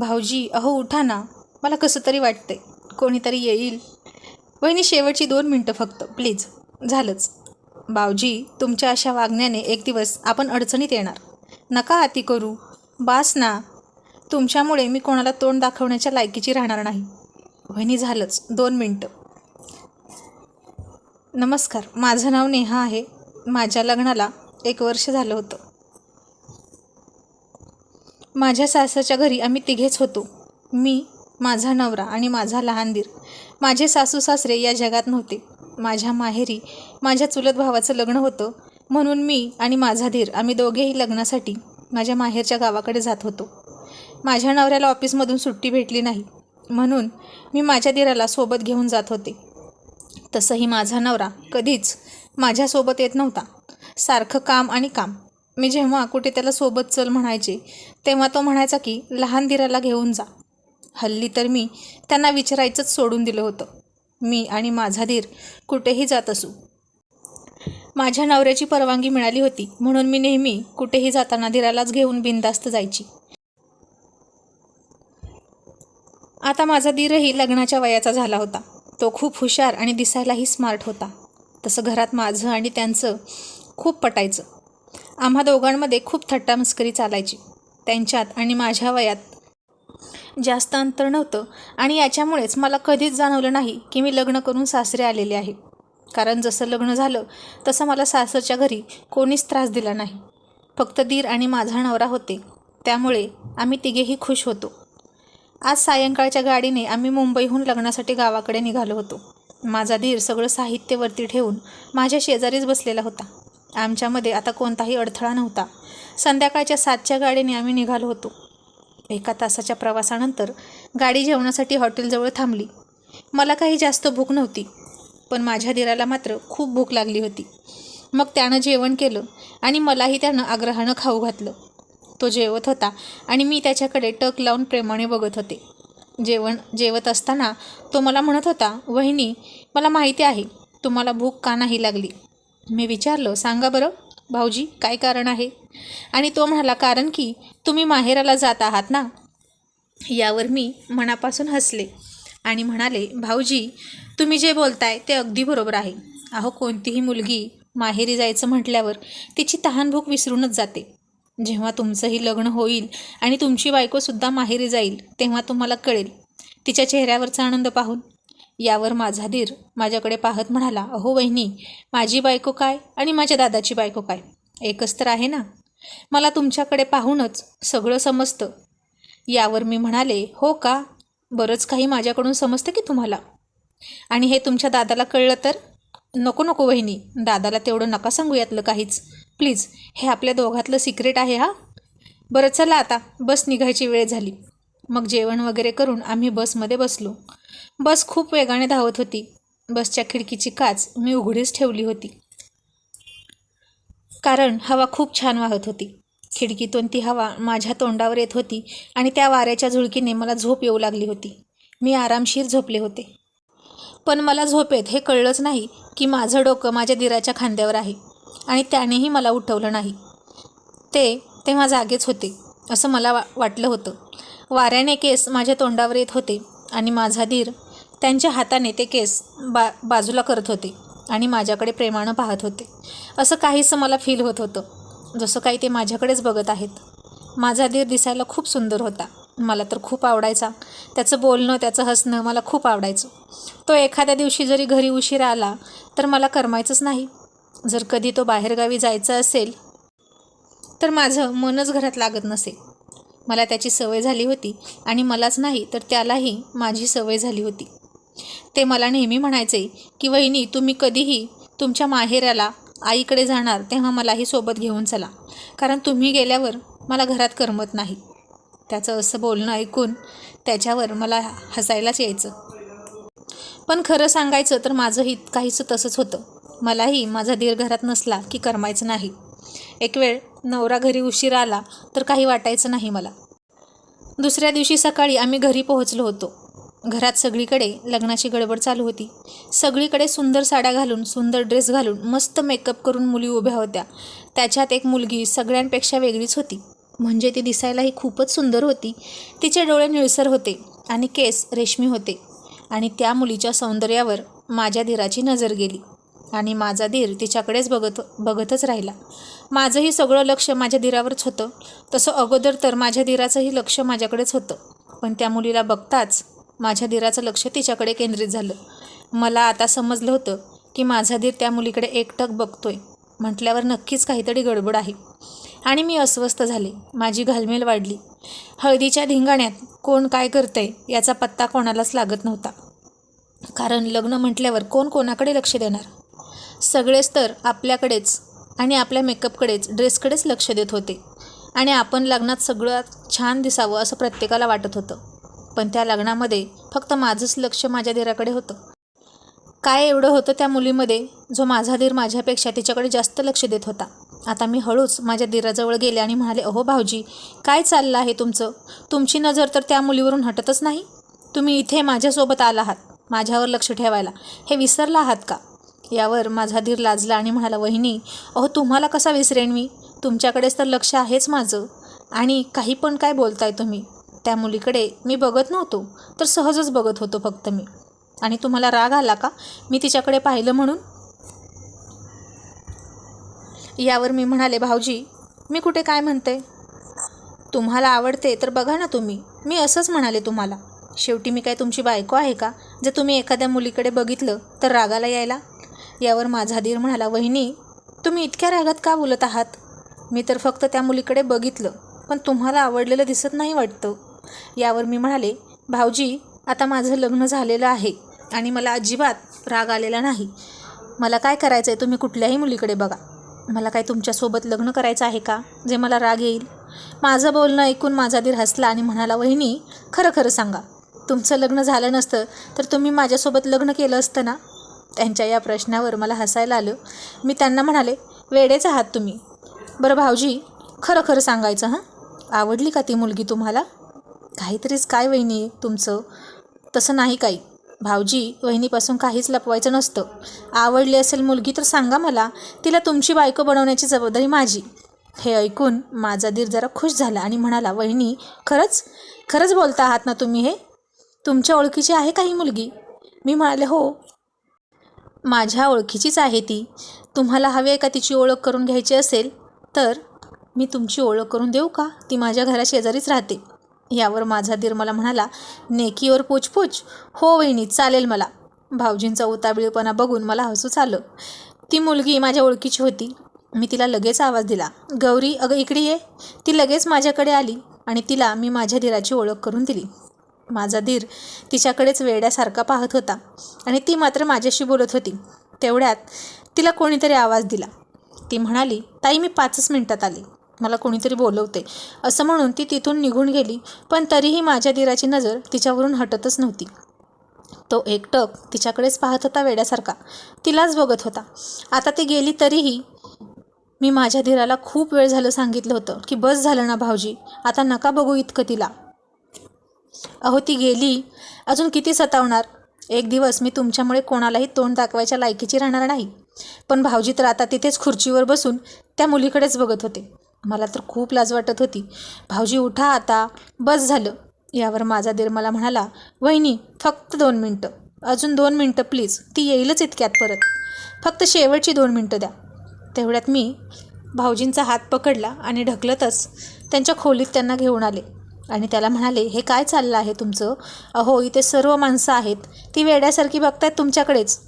भाऊजी अहो उठा ना. मला कसं तरी वाटतंय. कोणीतरी येईल. वहिनी शेवटची दोन मिनटं फक्त. प्लीज. झालंच. भाऊजी तुमच्या अशा वागण्याने एक दिवस आपण अडचणीत येणार. नका आती करू. बास ना. तुमच्यामुळे मी कोणाला तोंड दाखवण्याच्या लायकीची राहणार नाही. वहिनी झालंच. दोन मिनटं. नमस्कार. माझं नाव नेहा आहे. माझ्या लग्नाला एक वर्ष झालं होतं. माझ्या सासरच्या घरी आम्ही तिघेच होतो. मी माझा नवरा आणि माझा लहान दीर माझे सासू सासरे या जगात नव्हते. माझ्या माहेरी माझ्या चुलत भावाचं लग्न होतं. म्हणून मी आणि माझा धीर आम्ही दोघेही लग्नासाठी माझ्या माहेरच्या गावाकडे जात होतो. माझ्या नवऱ्याला ऑफिसमधून सुट्टी भेटली नाही. म्हणून मी माझ्या दिराला सोबत घेऊन जात होते. तसंही माझा नवरा कधीच माझ्यासोबत येत नव्हता. सारखं काम आणि काम. मी जेव्हा कुठे त्याला सोबत चल म्हणायचे तेव्हा तो म्हणायचा की लहान दिराला घेऊन जा. हल्ली तर मी त्यांना विचारायचंच सोडून दिलं होतं. मी आणि माझा धीर कुठेही जात असू. माझ्या नवऱ्याची परवानगी मिळाली होती म्हणून मी नेहमी कुठेही जाताना धीरालाच घेऊन बिनधास्त जायची. आता माझा धीरही लग्नाच्या वयाचा झाला होता. तो खूप हुशार आणि दिसायलाही स्मार्ट होता. तसं घरात माझं आणि त्यांचं खूप पटायचं. आम्हा दोघांमध्ये खूप थट्टामस्करी चालायची. त्यांच्यात आणि माझ्या वयात जास्त अंतर नव्हतं आणि याच्यामुळेच मला कधीच जाणवलं नाही की मी लग्न करून सासरे आलेले आहे. कारण जसं लग्न झालं तसं मला सासरच्या घरी कोणीच त्रास दिला नाही. फक्त दीर आणि माझा नवरा होते. त्यामुळे आम्ही तिघेही खुश होतो. आज सायंकाळच्या गाडीने आम्ही मुंबईहून लग्नासाठी गावाकडे निघालो होतो. माझा धीर सगळं साहित्य वरती ठेवून माझ्या शेजारीच बसलेला होता. आमच्यामध्ये आता कोणताही अडथळा नव्हता. संध्याकाळच्या सातच्या गाडीने आम्ही निघालो होतो. एका तासाच्या प्रवासानंतर गाडी जेवणासाठी हॉटेलजवळ थांबली. मला काही जास्त भूक नव्हती पण माझ्या दिराला मात्र खूप भूक लागली होती. मग त्यानं जेवण केलं आणि मलाही त्यानं आग्रहानं खाऊ घातलं. तो जेवत होता आणि मी त्याच्याकडे टक लावून प्रेमाने बघत होते. जेवण जेवत असताना तो मला म्हणत होता वहिनी मला माहिती आहे तुम्हाला भूक का नाही लागली? मी विचारलं सांगा बरं भाऊजी काय कारण आहे? आणि तो म्हणाला कारण की तुम्ही माहेराला जात आहात ना? यावर मी मनापासून हसले आणि म्हणाले भाऊजी तुम्ही जे बोलताय ते अगदी बरोबर आहे. अहो कोणतीही मुलगी माहेरी जायचं म्हटल्यावर तिची तहानभूक विसरूनच जाते. जेव्हा तुमचंही लग्न होईल आणि तुमची बायकोसुद्धा माहेरी जाईल तेव्हा तुम्हाला कळेल. तिच्या चेहऱ्यावरचा आनंद पाहून यावर माझा धीर माझ्याकडे पाहत म्हणाला अहो वहिनी माझी बायको काय आणि माझ्या दादाची बायको काय? एकच तर आहे ना? मला तुमच्याकडे पाहूनच सगळं समजतं. यावर मी म्हणाले हो का? बरंच काही माझ्याकडून समजतं की तुम्हाला? आणि हे तुमच्या दादाला कळलं तर? नको नको वहिनी दादाला तेवढं नका सांगू यातलं काहीच. प्लीज हे आपल्या दोघातलं सिक्रेट आहे हा? बरं चला आता बस निघायची वेळ झाली. मग जेवण वगैरे करून आम्ही बसमध्ये बसलो. बस खूप वेगाने धावत होती. बसच्या खिडकीची काच मी उघडीच ठेवली होती. कारण हवा खूप छान वाहत होती. खिडकीतून ती हवा माझ्या तोंडावर येत होती आणि त्या वाऱ्याच्या झुळकीने मला झोप येऊ लागली होती. मी आरामशीर झोपले होते. पण मला झोपेत हे कळलंच नाही की माझं डोकं माझ्या दिराच्या खांद्यावर आहे आणि त्यानेही मला उठवलं नाही. ते तेव्हा जागेच होते असं मला वा वाटलं होतं. वाऱ्याने केस माझ्या तोंडावर येत होते आणि माझा धीर त्यांच्या हाताने ते केस बा बाजूला करत होते आणि माझ्याकडे प्रेमानं पाहत होते. असं काहीसं मला फील होत होतं. जसं काही ते माझ्याकडेच बघत आहेत. माझा धीर दिसायला खूप सुंदर होता. मला तर खूप आवडायचा. त्याचं बोलणं त्याचं हसणं मला खूप आवडायचं. तो एखाद्या दिवशी जरी घरी उशीर आला तर मला करमायचंच नाही. जर कधी तो बाहेरगावी जायचं असेल तर माझं मनच घरात लागत नसे. मला त्याची सवय झाली होती आणि मलाच नाही तर त्यालाही माझी सवय झाली होती. ते मला नेहमी म्हणायचे की वहिनी तुम्ही कधीही तुमच्या माहेराला आईकडे जाणार तेव्हा मलाही सोबत घेऊन चला कारण तुम्ही गेल्यावर मला घरात करमत नाही. त्याचं असं बोलणं ऐकून त्याच्यावर मला हसायलाच यायचं. पण खरं सांगायचं तर माझंही काहीचं तसंच होतं. मलाही माझा दीर घरात नसला की करमायचं नाही. एक वेळ नवरा घरी उशीर आला तर काही वाटायचं नाही मला. दुसऱ्या दिवशी सकाळी आम्ही घरी पोहोचलो होतो. घरात सगळीकडे लग्नाची गडबड चालू होती. सगळीकडे सुंदर साड्या घालून सुंदर ड्रेस घालून मस्त मेकअप करून मुली उभ्या होत्या. त्याच्यात एक मुलगी सगळ्यांपेक्षा वेगळीच होती. म्हणजे ती दिसायलाही खूपच सुंदर होती. तिचे डोळे निळसर होते आणि केस रेशमी होते. आणि त्या मुलीच्या सौंदर्यावर माझ्या धीराची नजर गेली. आणि माझा धीर तिच्याकडेच बघत बघतच राहिला. माझंही सगळं लक्ष माझ्या धीरावरच होतं. तसं अगोदर तर माझ्या धीराचंही लक्ष माझ्याकडेच होतं. पण त्या मुलीला बघताच माझ्या धीराचं लक्ष तिच्याकडे केंद्रित झालं. मला आता समजलं होतं की माझा धीर त्या मुलीकडे एकटक बघतोय. म्हटल्यावर नक्कीच काहीतरी गडबड आहे. आणि मी अस्वस्थ झाले. माझी घालमेल वाढली. हळदीच्या धिंगाण्यात कोण काय करतंय याचा पत्ता कोणालाच लागत नव्हता. कारण लग्न म्हटल्यावर कोण कोणाकडे लक्ष देणार? सगळेच तर आपल्याकडेच आणि आपल्या मेकअपकडेच ड्रेसकडेच लक्ष देत होते. आणि आपण लग्नात सगळं छान दिसावं असं प्रत्येकाला वाटत होतं. पण त्या लग्नामध्ये फक्त माझंच लक्ष माझ्या धीराकडे होतं. काय एवढं होतं त्या मुलीमध्ये जो माझा धीर माझ्यापेक्षा तिच्याकडे जास्त लक्ष देत होता. आता मी हळूच माझ्या धीराजवळ गेले आणि म्हणाले अहो भाऊजी काय चाललं आहे तुमचं? तुमची नजर तर त्या मुलीवरून हटतच नाही. तुम्ही इथे माझ्यासोबत आला आहात माझ्यावर लक्ष ठेवायला. हे विसरला आहात का? यावर माझा धीर लाजला आणि म्हणाला वहिनी अहो तुम्हाला कसा विसरेन मी? तुमच्याकडेच तर लक्ष आहेच माझं. आणि काही पण काय बोलताय तुम्ही? त्या मुलीकडे मी बघत नव्हतो तर सहजच बघत होतो फक्त मी. आणि तुम्हाला राग आला का? मी तिच्याकडे पाहिलं म्हणून? यावर मी म्हणाले भाऊजी मी कुठे काय म्हणते? तुम्हाला आवडते तर बघा ना तुम्ही. मी असंच म्हणाले तुम्हाला. शेवटी मी काय तुमची बायको आहे का? जर तुम्ही एखाद्या मुलीकडे बघितलं तर रागाला यायला यावर माझा धीर म्हणाला वहिनी तुम्ही इतक्या रागात का बोलत आहात? मी तर फक्त त्या मुलीकडे बघितलं पण तुम्हाला आवडलेलं दिसत नाही वाटतं. यावर मी म्हणाले भाऊजी आता माझं लग्न झालेलं आहे आणि मला अजिबात राग आलेला नाही. मला काय करायचं आहे तुम्ही कुठल्याही मुलीकडे बघा. मला काय तुमच्यासोबत लग्न करायचं आहे का जे मला राग येईल? माझं बोलणं ऐकून माझा धीर हसला आणि म्हणाला वहिनी खरं खरं सांगा. तुमचं लग्न झालं नसतं तर तुम्ही माझ्यासोबत लग्न केलं असतं ना? त्यांच्या या प्रश्नावर मला हसायला आलं. मी त्यांना म्हणाले वेडेच आहात तुम्ही. बरं भाऊजी खरं खरं सांगायचं हां? आवडली का ती मुलगी तुम्हाला? काहीतरीच काय वहिनी तुमचं? तसं नाही काही. भाऊजी वहिनीपासून काहीच लपवायचं नसतं. आवडली असेल मुलगी तर सांगा मला. तिला तुमची बायको बनवण्याची जबाबदारी माझी. हे ऐकून माझा दीर जरा खुश झाला आणि म्हणाला वहिनी खरंच? खरंच बोलता आहात ना तुम्ही हे? तुमच्या ओळखीची आहे का ही मुलगी? मी म्हणाले हो माझ्या ओळखीचीच आहे ती. तुम्हाला हवी आहे का तिची ओळख करून घ्यायची असेल तर मी तुमची ओळख करून देऊ का? ती माझ्या घरा शेजारीच राहते. यावर माझा दीर मला म्हणाला नेकीवर पूछपूछ हो वहिनी चालेल मला. भाऊजींचा उताबिळपणा बघून मला हसूच आलं. ती मुलगी माझ्या ओळखीची होती. मी तिला लगेच आवाज दिला गौरी अगं इकडे ये. ती लगेच माझ्याकडे आली आणि तिला मी माझ्या धीराची ओळख करून दिली. माझा धीर तिच्याकडेच वेड्यासारखा पाहत होता आणि ती मात्र माझ्याशी बोलत होती. तेवढ्यात तिला कोणीतरी आवाज दिला. ती म्हणाली ताई मी पाचच मिनटात आली. मला कोणीतरी बोलवते. असं म्हणून ती तिथून निघून गेली पण तरीही माझ्या धीराची नजर तिच्यावरून हटतच नव्हती. तो एकटक तिच्याकडेच पाहत होता वेड्यासारखा. तिलाच बघत होता. आता ती गेली तरीही मी माझ्या धीराला खूप वेळ झालं सांगितलं होतं की बस झालं ना भाऊजी आता नका बघू इतकं तिला. अहो ती गेली. अजून किती सतावणार? एक दिवस मी तुमच्यामुळे कोणालाही तोंड दाखवायच्या लायकीची राहणार नाही. पण भाऊजी तर आता तिथेच खुर्चीवर बसून त्या मुलीकडेच बघत होते. मला तर खूप लाज वाटत होती. भाऊजी उठा आता. बस झालं. यावर माझा देर मला म्हणाला वहिनी फक्त दोन मिनटं. अजून दोन मिनटं प्लीज. ती येईलच इतक्यात परत. फक्त शेवटची दोन मिनटं द्या. तेवढ्यात मी भाऊजींचा हात पकडला आणि ढकलतच त्यांच्या खोलीत त्यांना घेऊन आले. आणि त्याला म्हणाले हे काय चाललं आहे तुमचं? अहो इथे सर्व माणसं आहेत. ती वेड्यासारखी बघतायत तुमच्याकडेच.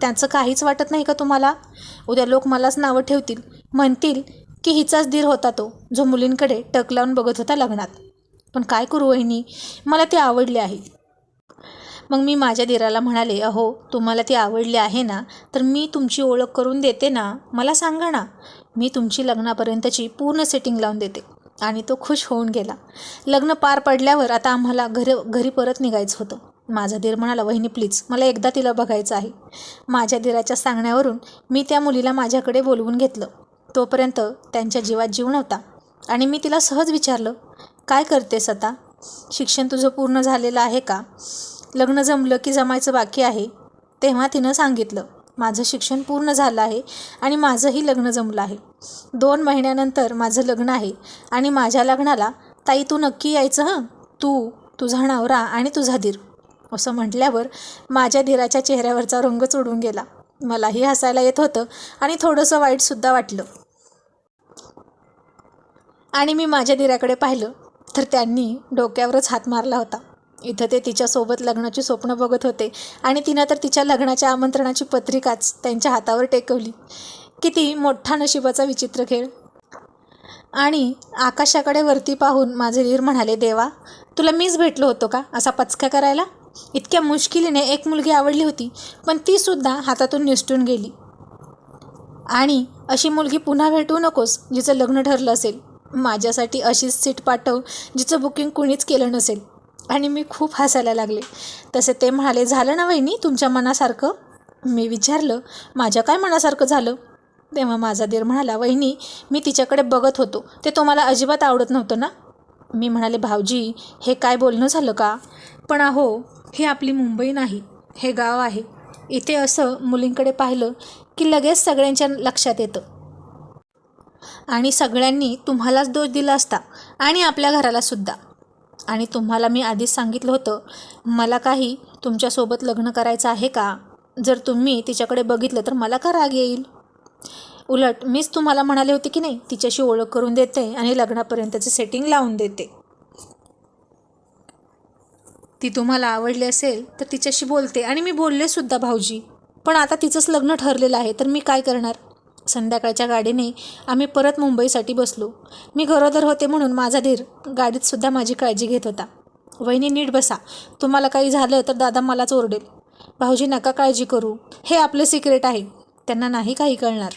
त्यांचं काहीच वाटत नाही का तुम्हाला? उद्या लोक मलाच नावं ठेवतील. म्हणतील की हिचाच धीर होता तो जो मुलींकडे टक लावून बघत होता लग्नात. पण काय करू वहिनी? मला ती आवडली आहे. मग मी माझ्या दिराला म्हणाले अहो तुम्हाला ती आवडली आहे ना तर मी तुमची ओळख करून देते ना. मला सांगा ना. मी तुमची लग्नापर्यंतची पूर्ण सेटिंग लावून देते. आणि तो खुश होऊन गेला. लग्न पार पडल्यावर आता आम्हाला घरी घरी परत निघायचं होतं. माझा धीर म्हणाला वहिनी प्लीज मला एकदा तिला बघायचं आहे. माझ्या धीराच्या सांगण्यावरून मी त्या मुलीला माझ्याकडे बोलवून घेतलं. तोपर्यंत त्यांच्या जीवात जीव नव्हता. आणि मी तिला सहज विचारलं काय करतेस आता? शिक्षण तुझं पूर्ण झालेलं आहे का? लग्न जमलं की जमायचं बाकी आहे? तेव्हा तिनं सांगितलं माझं शिक्षण पूर्ण झालं आहे आणि माझंही लग्न जमलं आहे. दोन महिन्यानंतर माझं लग्न आहे आणि माझ्या लग्नाला ताई तू नक्की यायचं हं? तू तुझा नवरा आणि तुझा धीर. असं म्हटल्यावर माझ्या धीराच्या चेहऱ्यावरचा रंगच उडून गेला. मलाही हसायला येत होतं आणि थोडंसं वाईटसुद्धा वाटलं. आणि मी माझ्या धीराकडे पाहिलं तर त्यांनी डोक्यावरच हात मारला होता. इथं ते तिच्यासोबत लग्नाची स्वप्न बघत होते. आणि तिनं तर तिच्या लग्नाच्या आमंत्रणाची पत्रिकाच त्यांच्या हातावर टेकवली. किती मोठा नशिबाचा विचित्र खेळ. आणि आकाशाकडे वरती पाहून माझे वीर म्हणाले देवा तुला मीच भेटलो होतो का? असा पचका करायला? इतक्या मुश्किलीने एक मुलगी आवडली होती पण तीसुद्धा हातातून निसटून गेली. आणि अशी मुलगी पुन्हा भेटू नकोस जिचं लग्न ठरलं असेल. माझ्यासाठी अशीच सीट पाठव जिचं बुकिंग कुणीच केलं नसेल. आणि मी खूप हसायला लागले. तसे ते म्हणाले झालं ना वहिनी तुमच्या मनासारखं? मी विचारलं माझ्या काय मनासारखं झालं? तेव्हा माझा दीर म्हणाला वहिनी मी तिच्याकडे बघत होतो. ते तुम्हाला अजिबात आवडत नव्हतं ना? मी म्हणाले भाऊजी हे काय बोलणं झालं का? पण अहो हे आपली मुंबई नाही हे गाव आहे. इथे असं मुलींकडे पाहिलं की लगेच सगळ्यांच्या लक्षात येतं. आणि सगळ्यांनी तुम्हालाच दोष दिला असता आणि आपल्या घरालासुद्धा आणि तुम्हाला मी आधीच सांगितलं होतं मला काही तुमच्यासोबत लग्न करायचं आहे का? जर तुम्ही तिच्याकडे बघितलं तर मला का राग येईल? उलट मीच तुम्हाला म्हणाले होते की नाही तिच्याशी ओळख करून देते आणि लग्नापर्यंतचे सेटिंग लावून देते. ती तुम्हाला आवडली असेल तर तिच्याशी बोलते आणि मी बोलले सुद्धा भाऊजी. पण आता तिचंच लग्न ठरलेलं आहे तर मी काय करणार? संध्याकाळच्या गाडीने आम्ही परत मुंबईसाठी बसलो. मी गरोदर होते म्हणून माझा धीर गाडीतसुद्धा माझी काळजी घेत होता. वहिनी नीट बसा. तुम्हाला काही झालं तर दादा मलाच ओरडेल. भाऊजी नका काळजी करू. हे आपलं सिक्रेट आहे. त्यांना नाही काही कळणार.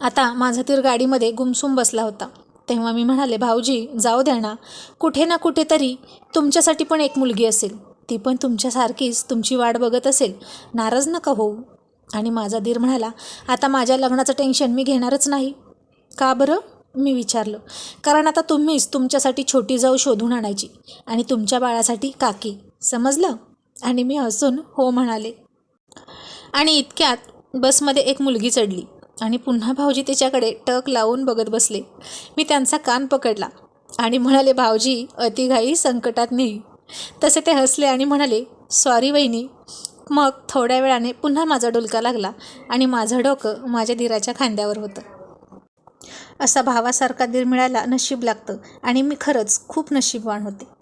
आता माझा तीर गाडीमध्ये गुमसुम बसला होता. तेव्हा मी म्हणाले भाऊजी जाऊ द्या ना. कुठे ना कुठेतरी तुमच्यासाठी पण एक मुलगी असेल. ती पण तुमच्यासारखीच तुमची वाट बघत असेल. नाराज नका होऊ. आणि माझा धीर म्हणाला आता माझ्या लग्नाचं टेन्शन मी घेणारच नाही. का बरं? मी विचारलं. कारण आता तुम्हीच तुमच्यासाठी छोटी जाऊ शोधून आणायची आणि तुमच्या बाळासाठी काकी. समजलं? आणि मी हसून हो म्हणाले. आणि इतक्यात बसमध्ये एक मुलगी चढली आणि पुन्हा भाऊजी तिच्याकडे टक लावून बघत बसले. मी त्यांचा कान पकडला आणि म्हणाले भाऊजी अतिघाई संकटात नाही. तसे ते हसले आणि म्हणाले सॉरी वहिनी मग थोड्या वेळाने पुन्हा माझा डुलका लागला आणि माझं डोकं माझ्या दिराच्या खांद्यावर होतं. असा भावासारखा दीर मिळायला नशीब लागतं आणि मी खरंच खूप नशीबवान होते.